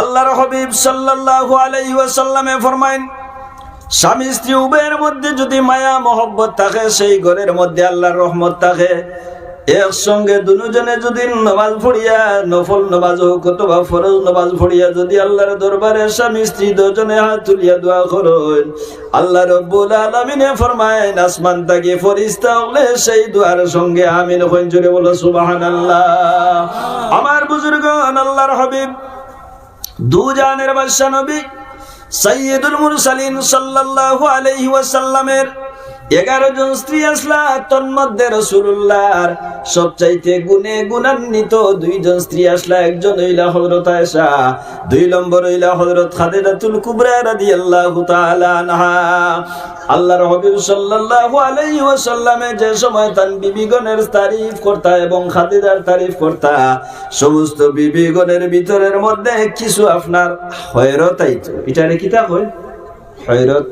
আল্লাহর হবিব সাল্লাল্লাহু আলাইহি ওয়াসাল্লামে ফরমাইন স্বামী স্ত্রী উভয়ের মধ্যে যদি মায়া, মহব্বত থাকে, সেই ঘরের মধ্যে আল্লাহর রহমত থাকে। একসঙ্গে দুজনে যদি নমাজ পড়িয়া, নফল নমাজ হোক অথবা ফরজ নমাজ পড়িয়া যদি আল্লাহর দরবারে স্বামী স্ত্রী দুজনে হাত তুলিয়া দোয়া করুন, আল্লাহ রব্বুল আলামিনে ফরমায়েন, আসমান তাকে ফরিস্তা হলে সেই দোয়ার সঙ্গে আমিন হইন জুড়ে বলো সুবহানাল্লাহ। আমার বুজুর্গন আল্লাহর হাবিব দুজানের বাদশাহ নবী সৈয়দুল মুরসালিন সাল্লাল্লাহু আলাইহি ওয়াসাল্লামের এগারো জন স্ত্রী আসলা, তন্মধ্যে রসুল্লাহর সবচাইতে গুণে গুণান্বিত দুইজন স্ত্রী আসলা, একজন হইলা হযরত আয়েশা, দুই নম্বর হইলা হযরত খাদিজাতুল কুবরা সাল্লাল্লাহু আলাইহি ওয়াসাল্লামে যে সময় তান বিবিগণের তারিফ করতা এবং খাদিজার তারিফ করতা, সমস্ত বিবিগণের ভিতরের মধ্যে কিছু আপনার হয়রত কিতা কয়? হয়রত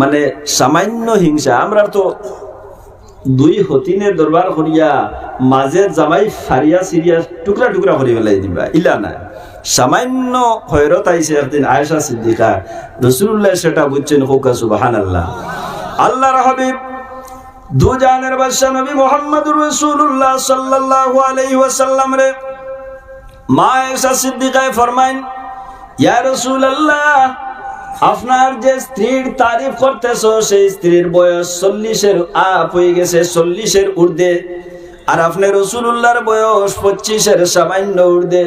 মানে সামান্য হিংসা। আমরা তো দুই হতিনের দরবার করিয়া মাঝে জামাই ফারিয়া সিরিয়া টুকরা টুকরা করি ফেলাই দিবা, ইলা না। সামান্য হয়রত আইছে একদিন আয়েশা সিদ্দিকা। রসুল্লাহ সেটা বুঝছেন হোকা সুবাহান আল্লাহ আল্লাহর হাবিব দু জানের বাদশা নবী মোহাম্মদুর রসুল্লাহ সাল্লাল্লাহু আলাইহি ওয়াসাল্লাম রে মা আয়েশা সিদ্দিকায় ফরমাইন, ইয়া রাসূলুল্লাহ আপনার যে স্ত্রীর তারিফ করতেছ, সেই স্ত্রীর বয়স চল্লিশের আপ হয়ে গেছে, চল্লিশের ঊর্ধ্বে। আর আপনার রসুল্লাহর বয়স পঁচিশের সামান্য ঊর্ধ্বে।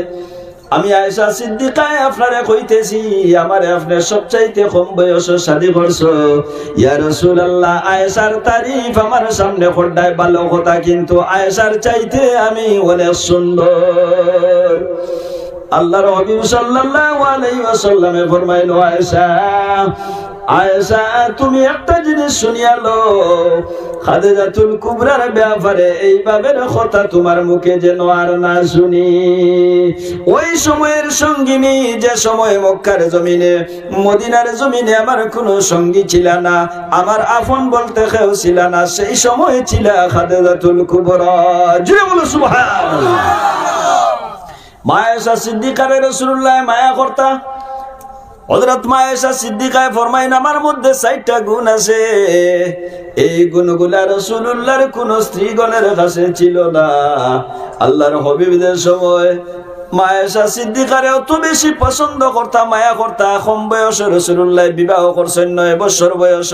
আমি আয়সা সিদ্দিকায় আপনারে কইতেছি, আমারে আপনার সবচাইতে কম বয়স শাদি করছ। ইয়া আল্লাহ আয়েশার তারিফ আমার সামনে খোড্ডায় ভালো কথা, কিন্তু আয়েশার চাইতে আমি অনেক সুন্দর। আল্লাহর হাবিব সাল্লাল্লাহু আলাইহি ওয়াসাল্লামে ফরমাইলো আয়েশা আয়েশা, তুমি একটা জিনিস শুনিয়া লো খাদিজাতুল কুবরার ব্যাপারে এইভাবে কথা তোমার মুখে যেন আর না শুনি। ওই সময়ের সঙ্গিনী, যে সময় মক্কার জমিনে, মদিনার জমিনে আমার কোনো সঙ্গী ছিল না, আমার আপন বলতে কেউ ছিল না, সেই সময় ছিল খাদিজাতুল কুবরা। জুড়ে বলো, সুবহানাল্লাহ। মায়েশা সিদ্দিকারে রসুল্লাহ মায়া কর্তা হজরত মায়েশা সিদ্দিকায় ফরমাইন, আমার মধ্যে চারটা গুণ আছে। এই গুণগুলা রসুল্লাহর কোন স্ত্রীগণের কাছে ছিল না। আল্লাহর হবিবদের সময় মায়েশা সিদ্দিকারে অত বেশি পছন্দ করতা, মায়া করতা। কম বয়সে রসুল্লাহ বিবাহ করছেন নয় বছর বয়স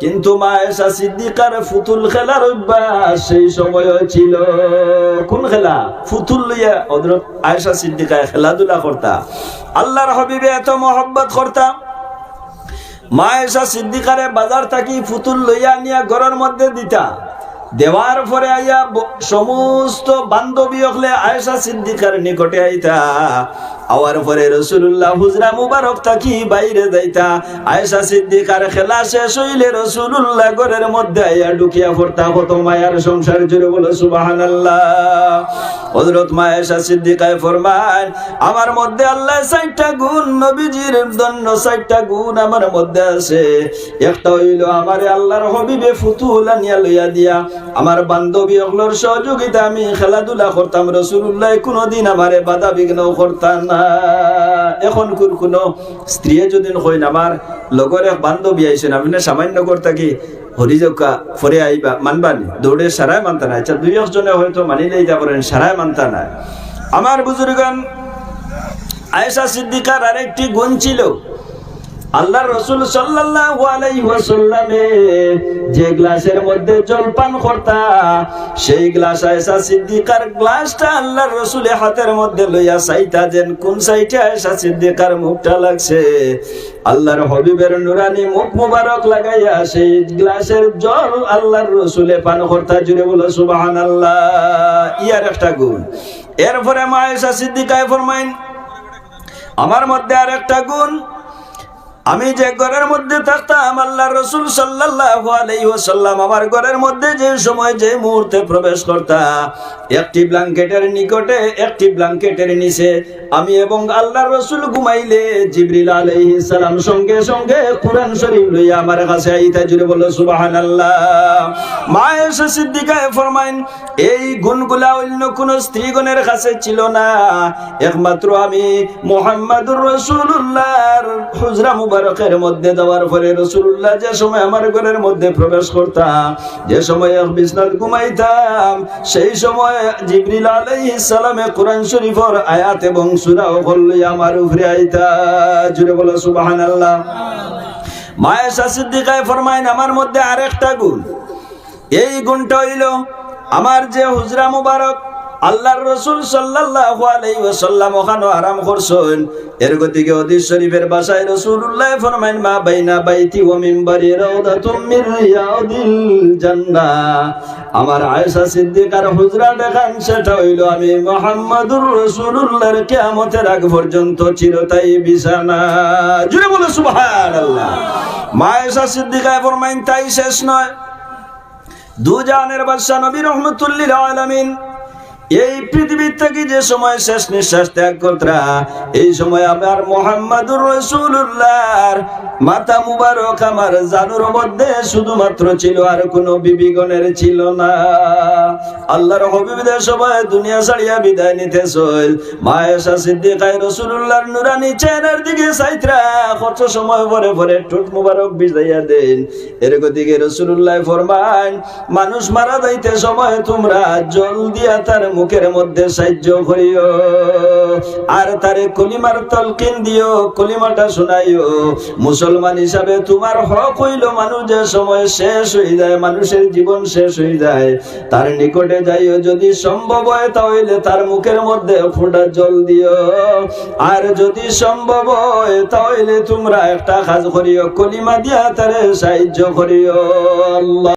কিন্তু মায়েশা সিদ্দিকার ফুতুল খেলার অভ্যাস সেই সময় ছিল। কোন খেলা? ফুতুল লইয়া হজরত আয়েশা সিদ্দিকায় খেলাধুলা করতা। আল্লাহর হবিবে এত মহব্বত করতা। মায়েশা সিদ্দিকারে বাজার থাকি ফুতুল লইয়া নিয়া ঘরের মধ্যে দিতা। দেওয়ার পরে আইয়া সমস্ত বান্ধবী হলে আয়েশা সিদ্দিকার নিকটে আইতা। আওয়ার পরে রসুল্লাহ হুজরা মুবারক থাকি বাইরে যাইতা। আয়েশা সিদ্দিকার খেলা শেষ হইলে রসুল্লাহ ঘরের মধ্যে আইয়া ঢুকিয়া পড়তা। কত মায়ার সংসার জুড়ে বলে, সুবহানাল্লাহ। হযরত মায়েশা সিদ্দিকায় ফরমান, আমার মধ্যে আল্লাহ চারটা গুণ, নবীজির জন্য চারটা গুণ আমার মধ্যে আছে। একটা হইল আমারে আল্লাহর হবিবে ফুতুল আনিয়া লইয়া দিয়া আমার বান্ধবী অগলোর সহযোগিতা আমি খেলাধুলা করতাম রসুল্লাহ কোনোদিন আমারে বাধা বিঘ্ন করতাম না। এখন কোন কোনো স্ত্রী যদি কইন, আমার লগর এক বান্ধবী আইসেন আপনি সামান্য করতা কি, হরিজকা ফরে আইবা মানবানি দৌড়ে সারাই মানতা না আচ্ছা দুই একজনে হয়তো মানিলেই যা করেন সারাই মানতা না। আমার বুজুর্গান আয়েশা সিদ্দিকার আরেকটি গুণ ছিল আল্লাহ রসুল ওয়াসাল্লামে যে গ্লাসের মধ্যে জল পান করতা, সেই গ্লাস আয়েশা সিদ্দিকার গ্লাসটা আল্লাহর রসুলের হাতের মধ্যে লইয়া সাইতা যেন কোন সাইটে আয়েশা সিদ্দিকার মুখটা লাগছে। আল্লাহর হবিবের নুরানি মুখ মুবারক লাগাইয়া সেই গ্লাসের জল আল্লাহর রসুলে পান করতা। জুড়ে বলো, সুবহানাল্লাহ, ইয়ার একটা গুণ। এরপরে মা আয়েশা সিদ্দিকায় ফরমাইন, আমার মধ্যে আর একটা গুণ আমি যে ঘরের মধ্যে থাকতাম, আল্লাহ রসুল সাল্লাল্লাহু আলাইহি ওয়াসাল্লাম আমার ঘরের মধ্যে যে সময় যে মুহূর্তে প্রবেশ করতা, একটি ব্ল্যাঙ্কেটের নিকটে, একটি ব্ল্যাঙ্কেটের নিচে, আমি এবং আল্লাহ রসুল ঘুমাইলে জিবরিল আলাইহিস সালাম সঙ্গে সঙ্গে কোরআন শরীফ লইয়া আমার কাছে আইতা, জুড়ে বলল, সুবহানাল্লাহ। মা এসে সিদ্দিকায় ফরমাইন, এই গুণগুলা অন্য কোন স্ত্রীগণের কাছে ছিল না। একমাত্র আমি মোহাম্মদুর রসুল্লাহর হুজরা মুবারকের মধ্যে যাওয়ার পরে রসুল্লাহ যে সময় আমার ঘরের মধ্যে প্রবেশ করতাম, যে সময় এক বিছনাত ঘুমাইতাম, সেই সময় জিবরিল আলাইহিস সালামে কোরআন শরীফের আয়াত এবং সূরা ওগুলো আমার উপরে আইতা। জুড়ে বলো, সুবহানাল্লাহ। মায়েশা সিদ্দিকায় ফরমাইন, আমার মধ্যে আরেকটা গুণ। এই গুণটা হইল, আমার যে হুজরা মুবারক আল্লাহর রসুল সাল্লাল্লাহু আলাইহি ওয়াসাল্লাম ওখানে আরাম করছেন। এর গতিকে হাদিস শরীফের ভাষায় রাসূলুল্লাহ ফরমাইন মা বাইনা বাইতি ওয়া মিনবারি রাউদাতুম মির রিয়াদিল জান্নাহ। আমার আয়েশা সিদ্দিকার হুজরা দেখান, সেটা হইল আমি মুহাম্মাদুর রাসূলুল্লাহর কিয়ামতের আগ পর্যন্ত চিরতাই বিছানা। জুড়ে বলো, সুবহানাল্লাহ। মা আয়েশা সিদ্দিকা ফরমাইন তাই শেষ নয়। দুজানের বাদশাহ নবী রহমতুল্লিল আলামিন এই পৃথিবীর থেকে যে সময় শেষ নিঃশ্বাস ত্যাগ করতরা, এই সময় আমার মোহাম্মদুর রসুল্লাহর মাথা মুবারক আমার জানুর মধ্যে শুধুমাত্র ছিল আর কোনো বিবিগণের ছিল না। আল্লাহর হবিবদের সময় দুনিয়া ছাড়িয়া বিদায় নিতে মায়েশা সিদ্দিকায় রসুল্লাহর নুরানি চেহারার দিকে সাইত্রা কত সময় পরে পরে ঠোঁট মুবারক বিজাইয়া দেন। এর গতিকে রসুল্লাহ ফরমান মানুষ মারা যাইতে সময় তোমরা জল দিয়া তার মুখের মধ্যে সাহায্য করিও। আর তারে কলিমার তলকিন দিও, কলিমাটা শোনাইও। মুসলমান হিসাবে তোমার হক হইল মানুষ যে সময় শেষ হয়ে যায়, মানুষের জীবন শেষ হয়ে যায়। তার নিকটে যাইও, যদি সম্ভব হয় তাহলে তার মুখের মধ্যে ফোঁটা জল দিও। আর যদি সম্ভব হয় তাহলে তোমরা একটা কাজ করিও, কলিমা দিয়া তারে সাহায্য করিও। আল্লাহ